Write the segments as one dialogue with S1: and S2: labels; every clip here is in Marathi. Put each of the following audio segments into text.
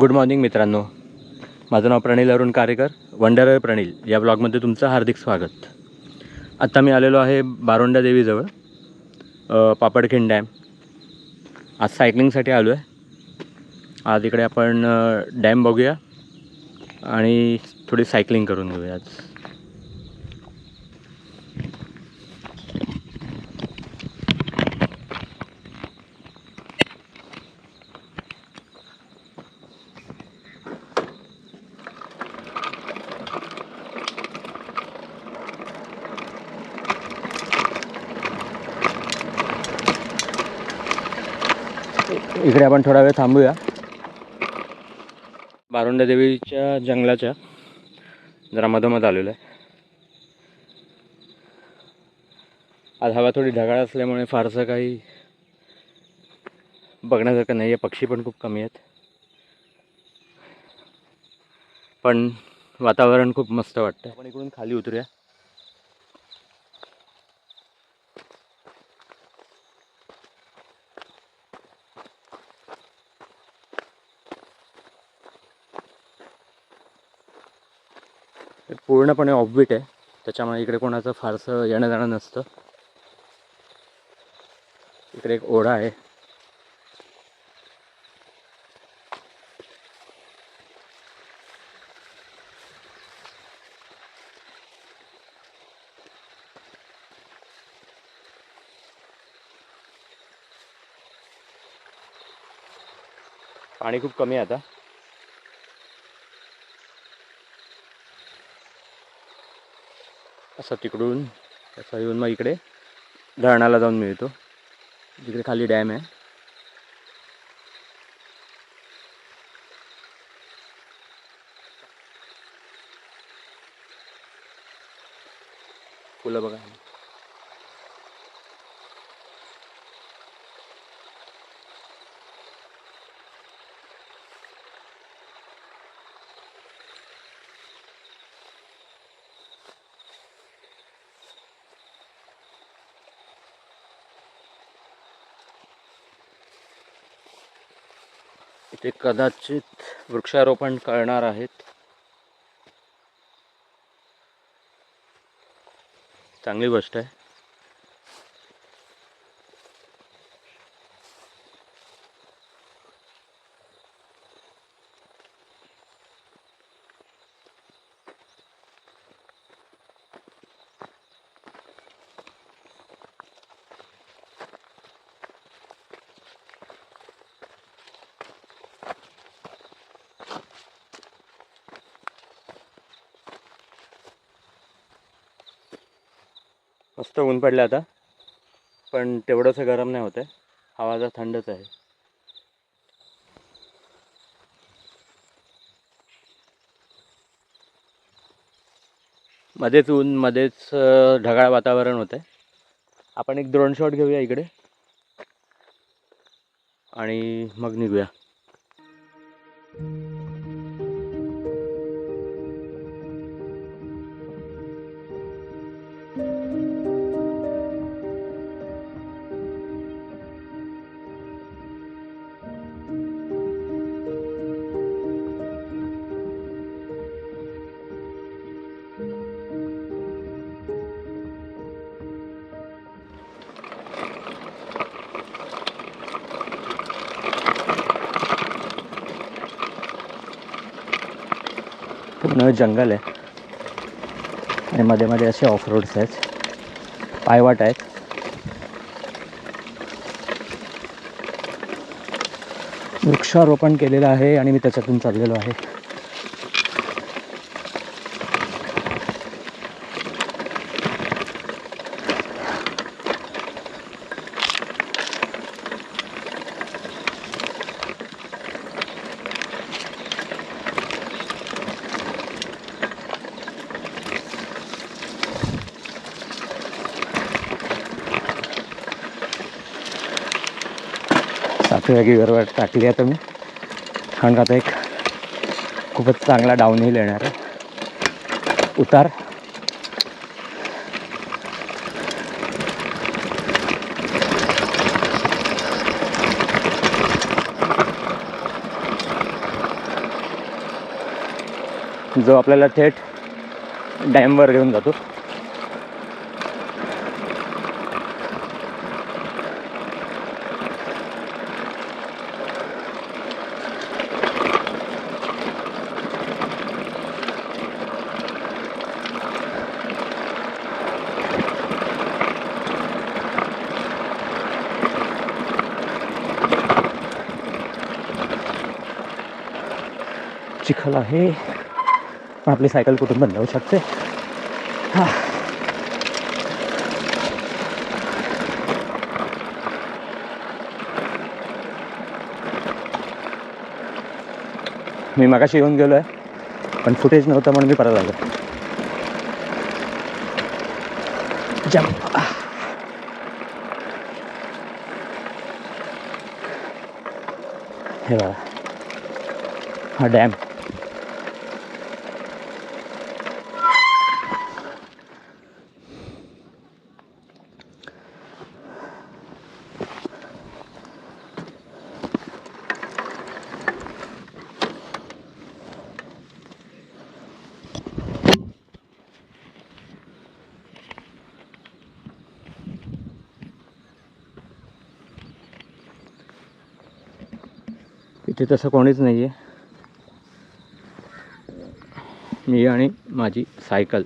S1: गुड मॉर्निंग मित्रांनो. माझं नाव प्रणील अरुण कारेकर वंडरर प्रणील. या ब्लॉगमध्ये तुमचं हार्दिक स्वागत. आत्ता मी आलेलो आहे बारोंडा देवीजवळ पापडखिंड डॅम. आज सायकलिंगसाठी आलो आहे. आज इकडे आपण डॅम बघूया आणि थोडी सायकलिंग करून घेऊया आज. इकडे आपण थोडा वेळ थांबूया. बारुंडा देवीच्या जंगलाच्या जरा मधोमध आलेलो आहे. आज हवा थोडी ढगाळ असल्यामुळे फारसं काही बघण्यासारखं नाही आहे पक्षी पण खूप कमी आहेत. पण वातावरण खूप मस्त वाटतं आपण इकडून खाली उतरूया. पूर्णपणे ऑफबीट आहे. त्याच्यामुळे इकडे कोणाचं फारसं येणं जाणं नसतं. इकडे एक ओढा आहे. पाणी खूप कमी आहे आता. असं तिकडून असं येऊन मग इकडे धरणाला जाऊन मिळतो. जिकडे खाली डॅम आहे. फुलं बघा. इथे कदाचित वृक्षारोपण करणार आहेत. चांगली गोष्ट आहे. मस्त ऊन पडलं आता. पण तेवढंसं गरम नाही होत आहे हवा आता थंडच आहे. मध्येच ऊन मध्येच ढगाळ वातावरण होतं आहे आपण एक ड्रोन शॉट घेऊया इकडे. आणि मग निघूया. पूर्ण जंगल आहे. आणि मध्ये मध्ये असे ऑफ रोड्स आहेत. पायवाट आहेत. वृक्षारोपण केलेलं आहे आणि मी त्याच्यातून चाललेलो आहे. सातव्या गिअरवर टाकली आता मी. कारण का आता एक खूपच चांगला डाऊन हिल येणार आहे. उतार. जो आपल्याला थेट डॅमवर घेऊन जातो. सायकल आहे. पण आपली सायकल कुठून बंद होऊ शकते? हा. मी मगाशी येऊन गेलो आहे पण फुटेज नव्हतं म्हणून मी परत आलो. जम्प. हे बघा. हा डॅम. इथे तसं कोणीच नाही आहे मी आणि माझी सायकल.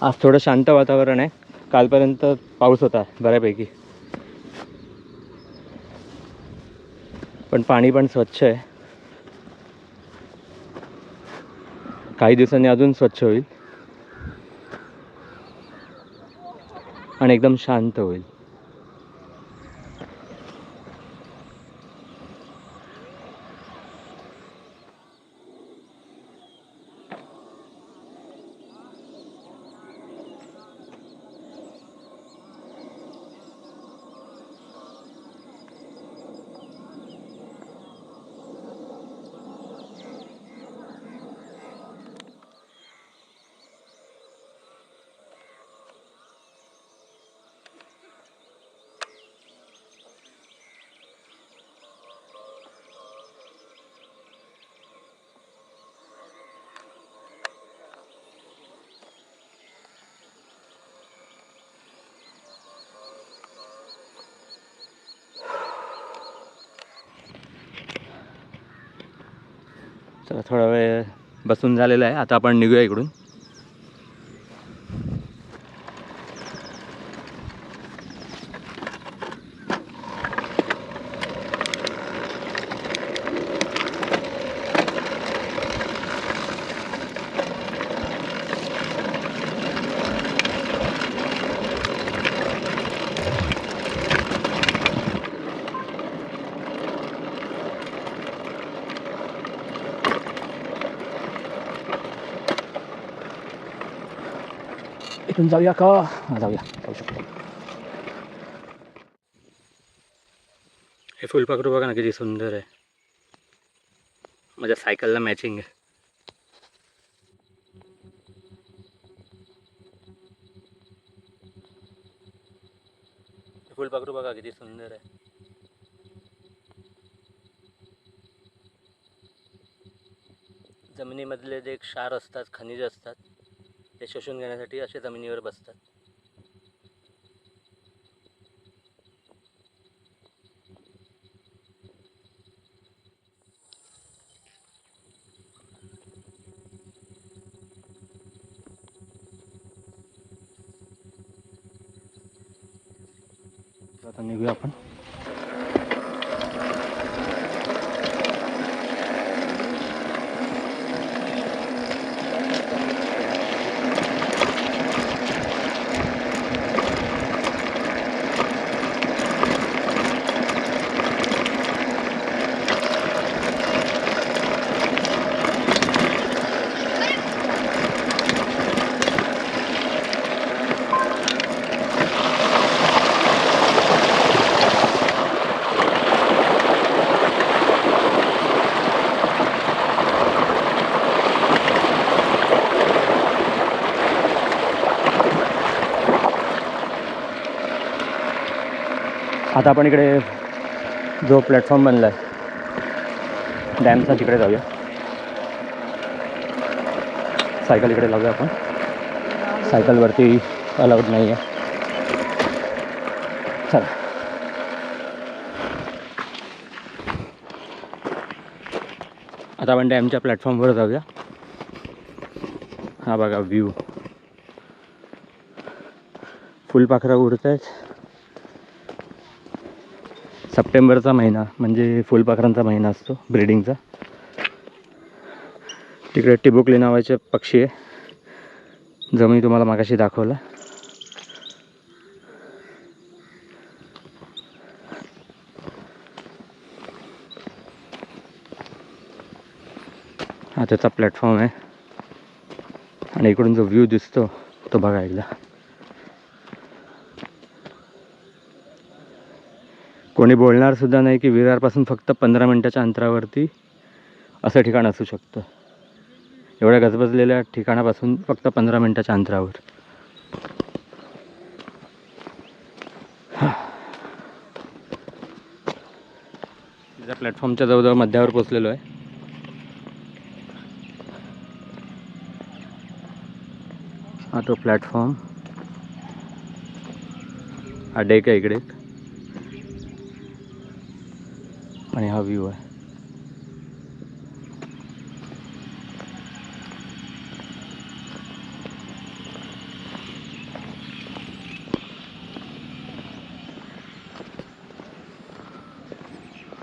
S1: आज थोडं शांत वातावरण आहे. कालपर्यंत पाऊस होता बऱ्यापैकी. पण पाणी पण स्वच्छ आहे. काही दिवसांनी अजून स्वच्छ होईल. आणि एकदम शांत होईल. तर थोडा वेळ बसून झालेला आहे. आता आपण निघूया इकडून. इथून जाऊया का जाऊया जाऊ शकतो हे फुलपाखरू बघा ना किती सुंदर आहे माझ्या सायकलला मॅचिंग आहे हे फुलपाखरू बघा किती सुंदर आहे जमिनीमधले जे क्षार असतात खनिज असतात ते शोषून घेण्यासाठी असे जमिनीवर बसतात. आता निघूया आपण. आता आपण इकडे जो प्लॅटफॉर्म बनला आहे डॅमचा तिकडे जाऊया. सायकल इकडे लावूया आपण. सायकलवरती अलाउड नाही आहे चला. आता आपण डॅमच्या प्लॅटफॉर्मवर जाऊया. हा बघा व्ह्यू फुलपाखरा उडत आहेत सप्टेंबरचा महिना म्हणजे फुलपाखरांचा महिना असतो ब्रिडिंगचा. तिकडे टिबुकली नावाचे पक्षी आहे. जो मी तुम्हाला मागाशी दाखवला. हा त्याचा प्लॅटफॉर्म आहे. आणि इकडून जो व्ह्यू दिसतो तो बघा एकदा. कोणी बोलणारसुद्धा नाही की विरारपासून फक्त पंधरा मिनटाच्या अंतरावरती असं ठिकाण असू शकतं. एवढ्या गजबजलेल्या ठिकाणापासून फक्त पंधरा मिनटाच्या अंतरावर. तिच्या प्लॅटफॉर्मच्या जवळजवळ मध्यावर पोचलेलो आहे. हा तो प्लॅटफॉर्म. हा डेक आहे इकडे आणि हा व्ह्यू आहे.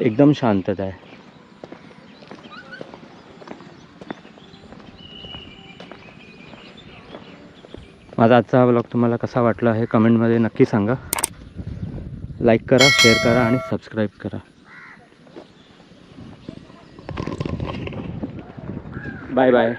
S1: एकदम शांतता आहे. माझा आजचा हा ब्लॉग तुम्हाला कसा वाटला हे कमेंटमध्ये नक्की सांगा. लाईक करा शेअर करा आणि सबस्क्राईब करा. Bye bye.